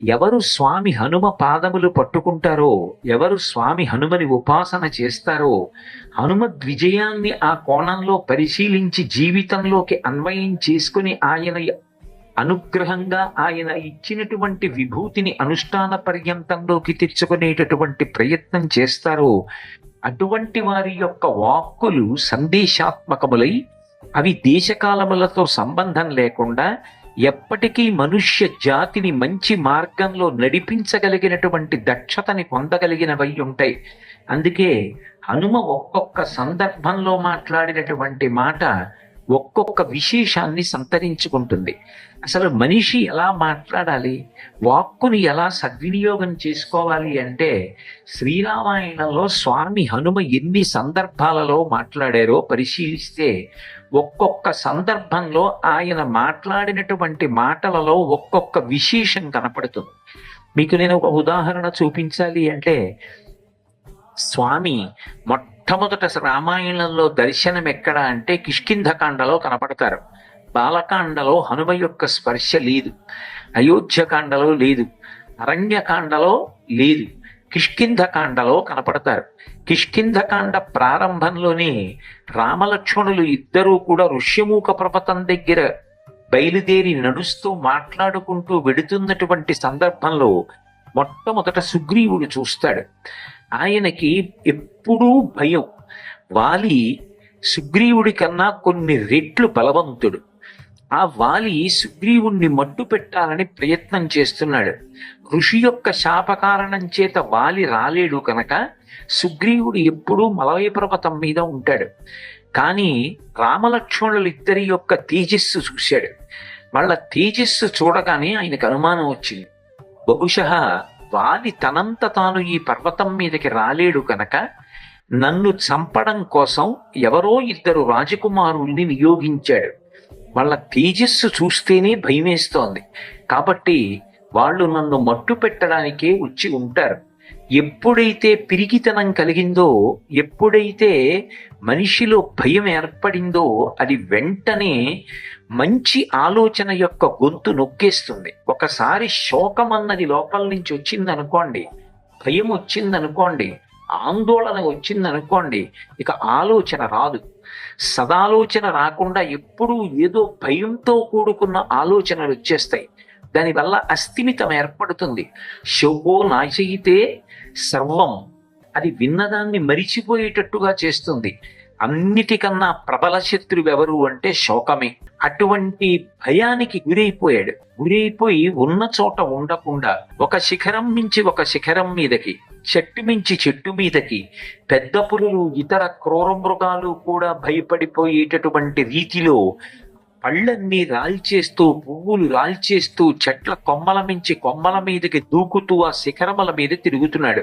ఎవరు స్వామి హనుమ పాదములు పట్టుకుంటారో ఎవరు స్వామి హనుమని ఉపాసన చేస్తారో హనుమద్ విజయాన్ని ఆ కోణంలో పరిశీలించి జీవితంలోకి అన్వయం చేసుకుని ఆయన అనుగ్రహంగా ఆయన ఇచ్చినటువంటి విభూతిని అనుష్ఠాన పర్యంతంలోకి తెచ్చుకునేటటువంటి ప్రయత్నం చేస్తారో అటువంటి వారి యొక్క వాక్కులు సందేశాత్మకములై అవి దేశకాలములతో సంబంధం లేకుండా ఎప్పటికీ మనుష్య జాతిని మంచి మార్గంలో నడిపించగలిగినటువంటి దక్షతని పొందగలిగినవై ఉంటాయి. అందుకే హనుమ ఒక్కొక్క సందర్భంలో మాట్లాడినటువంటి మాట ఒక్కొక్క విశేషాన్ని సంతరించుకుంటుంది. అసలు మనిషి ఎలా మాట్లాడాలి? వాక్కుని ఎలా సద్వినియోగం చేసుకోవాలి అంటే శ్రీరామాయణంలో స్వామి హనుమ ఎన్ని సందర్భాలలో మాట్లాడారో పరిశీలిస్తే ఒక్కొక్క సందర్భంలో ఆయన మాట్లాడినటువంటి మాటలలో ఒక్కొక్క విశేషం కనపడుతుంది. మీకు నేను ఒక ఉదాహరణ చూపించాలి అంటే స్వామి మొట్టమొదట రామాయణంలో దర్శనం ఎక్కడ అంటే కిష్కింధకాండలో కనపడతారు. బాలకాండలో హనుమ యొక్క స్పర్శ లేదు. అయోధ్యకాండలో లేదు. అరణ్యకాండలో లేదు. కిష్కింధకాండలో కనపడతారు. కిష్కింధకాండ ప్రారంభంలోనే రామలక్ష్మణులు ఇద్దరూ కూడా ఋష్యమూక పర్వతం దగ్గర బయలుదేరి నడుస్తూ మాట్లాడుకుంటూ వెడుతున్నటువంటి సందర్భంలో మొట్టమొదట సుగ్రీవుడు చూస్తాడు. ఆయనకి ఎప్పుడూ భయం. వాలి సుగ్రీవుడి కన్నా కొన్ని రెట్లు బలవంతుడు. ఆ వాలి సుగ్రీవుణ్ణి మట్టు పెట్టాలని ప్రయత్నం చేస్తున్నాడు. ఋషి యొక్క శాపకారణం చేత వాలి రాలేడు కనుక సుగ్రీవుడు ఎప్పుడూ మలయ పర్వతం మీద ఉంటాడు. కానీ రామలక్ష్మణులు ఇద్దరి యొక్క తేజస్సు చూశాడు. వాళ్ళ తేజస్సు చూడగానే ఆయనకు అనుమానం వచ్చింది. బహుశ వాలి తనంత తాను ఈ పర్వతం మీదకి రాలేడు కనుక నన్ను చంపడం కోసం ఎవరో ఇద్దరు రాజకుమారుల్ని నియోగించాడు. వాళ్ళ తేజస్సు చూస్తేనే భయమేస్తోంది. కాబట్టి వాళ్ళు నన్ను మట్టు పెట్టడానికే వచ్చి ఉంటారు. ఎప్పుడైతే పిరిగితనం కలిగిందో ఎప్పుడైతే మనిషిలో భయం ఏర్పడిందో అది వెంటనే మంచి ఆలోచన యొక్క గొంతు నొక్కేస్తుంది. ఒకసారి శోకం అన్నది లోపల నుంచి వచ్చింది అనుకోండి భయం వచ్చింది అనుకోండి ఆందోళన వచ్చింది అనుకోండి ఇక ఆలోచన రాదు. సదాలోచన రాకుండా ఎప్పుడూ ఏదో భయంతో కూడుకున్న ఆలోచనలు వచ్చేస్తాయి. దానివల్ల అస్థిమితం ఏర్పడుతుంది. శోకో నాశయితే సర్వం. అది విన్నదాన్ని మరిచిపోయేటట్టుగా చేస్తుంది. అన్నిటికన్నా ప్రబల శత్రువు ఎవరు అంటే శోకమే. అటువంటి భయానికి గురైపోయాడు. గురైపోయి ఉన్న చోట ఉండకుండా ఒక శిఖరం మించి ఒక శిఖరం మీదకి చెట్టు మించి చెట్టు మీదకి పెద్ద పులులు ఇతర క్రూర మృగాలు కూడా భయపడిపోయేటటువంటి రీతిలో పళ్ళన్నీ రాల్చేస్తూ పువ్వులు రాల్చేస్తూ చెట్ల కొమ్మల మించి కొమ్మల మీదకి దూకుతూ ఆ శిఖరముల మీద తిరుగుతున్నాడు.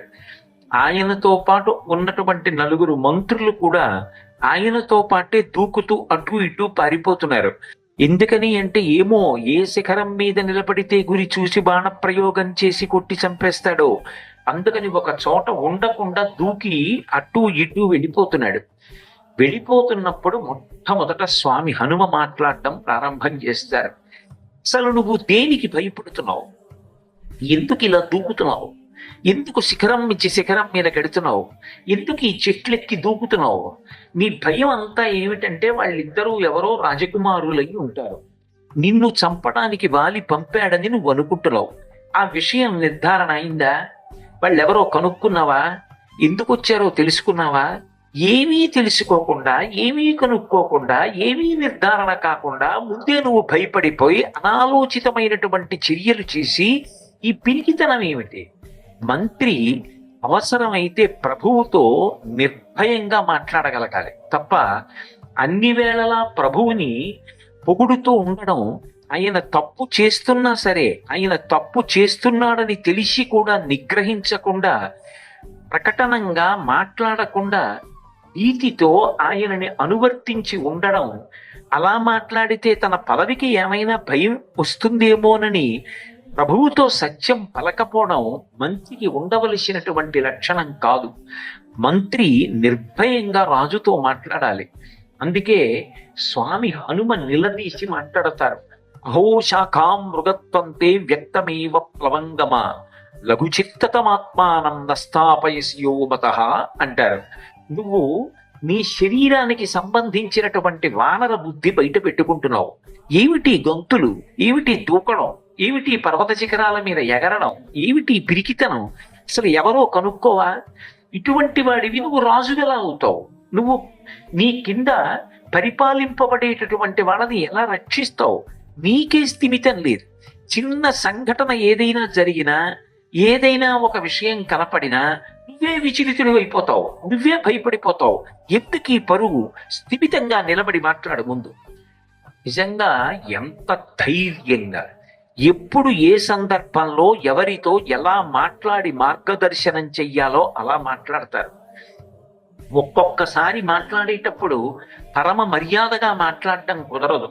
ఆయనతో పాటు ఉన్నటువంటి నలుగురు మంత్రులు కూడా ఆయనతో పాటే దూకుతూ అటు ఇటు పారిపోతున్నారు. ఎందుకని అంటే ఏమో ఏ శిఖరం మీద నిలబడితే గురి చూసి బాణ ప్రయోగం చేసి కొట్టి చంపేస్తాడో. అందుకని ఒక చోట ఉండకుండా దూకి అటు ఇటు వెళ్ళిపోతున్నాడు. వెళ్ళిపోతున్నప్పుడు మొట్టమొదట స్వామి హనుమ మాట్లాడడం ప్రారంభం చేస్తారు. అసలు నువ్వు దేనికి భయపడుతున్నావు? ఎందుకు ఇలా దూకుతున్నావు? ఎందుకు శిఖరం మించి శిఖరం మీద గడుతున్నావు? ఎందుకు ఈ చెట్లెక్కి దూకుతున్నావు? నీ భయం అంతా ఏమిటంటే వాళ్ళిద్దరూ ఎవరో రాజకుమారులై ఉంటారు. నిన్ను చంపడానికి వాలి పంపాడని నువ్వు అనుకుంటున్నావు. ఆ విషయం నిర్ధారణ అయిందా? వాళ్ళెవరో కనుక్కున్నావా? ఎందుకు వచ్చారో తెలుసుకున్నావా? ఏమీ తెలుసుకోకుండా ఏమీ కనుక్కోకుండా ఏమీ నిర్ధారణ కాకుండా ముందే నువ్వు భయపడిపోయి అనాలోచితమైనటువంటి చర్యలు చేసి ఈ పిరికితనం ఏమిటి? మంత్రి అవసరమైతే ప్రభువుతో నిర్భయంగా మాట్లాడగలగాలి. తప్ప అన్ని వేళలా ప్రభువుని పొగుడుతూ ఉండడం ఆయన తప్పు చేస్తున్నా సరే ఆయన తప్పు చేస్తున్నాడని తెలిసి కూడా నిగ్రహించకుండా ప్రకటనంగా మాట్లాడకుండా నీతితో ఆయనని అనువర్తించి ఉండడం అలా మాట్లాడితే తన పదవికి ఏమైనా భయం వస్తుందేమోనని ప్రభువుతో సత్యం పలకపోవడం మంత్రికి ఉండవలసినటువంటి లక్షణం కాదు. మంత్రి నిర్భయంగా రాజుతో మాట్లాడాలి. అందుకే స్వామి హనుమ నిలదీసి మాట్లాడతారు. అహో శాఖాం మృగత్వంతే వ్యక్తమేవ ప్లవంగమ. లఘుచిత్తతమాత్మానం నస్థాపయస్యో మత అంటారు. నువ్వు నీ శరీరానికి సంబంధించినటువంటి వానర బుద్ధి బయట పెట్టుకుంటున్నావు. ఏమిటి గొంతులు? ఏమిటి దూకడం ఏమిటి పర్వత శిఖరాల మీద ఎగరడం? ఏమిటి పిరికితనం? అసలు ఎవరో కనుక్కోవా? ఇటువంటి వాడివి నువ్వు రాజుగలా అవుతావు. నువ్వు నీ కింద పరిపాలింపబడేటటువంటి వాళ్ళని ఎలా రక్షిస్తావు? నీకే స్థిమితం లేదు. చిన్న సంఘటన ఏదైనా జరిగినా ఏదైనా ఒక విషయం కనపడినా నువ్వే విచలితుడు అయిపోతావు. నువ్వే భయపడిపోతావు. ఎందుకు ఈ పరుగు స్థిమితంగా నిలబడి మాట్లాడు ముందు. నిజంగా ఎంత ధైర్యంగా ఎప్పుడు ఏ సందర్భంలో ఎవరితో ఎలా మాట్లాడి మార్గదర్శనం చెయ్యాలో అలా మాట్లాడతారు. ఒక్కొక్కసారి మాట్లాడేటప్పుడు పరమ మర్యాదగా మాట్లాడడం కుదరదు.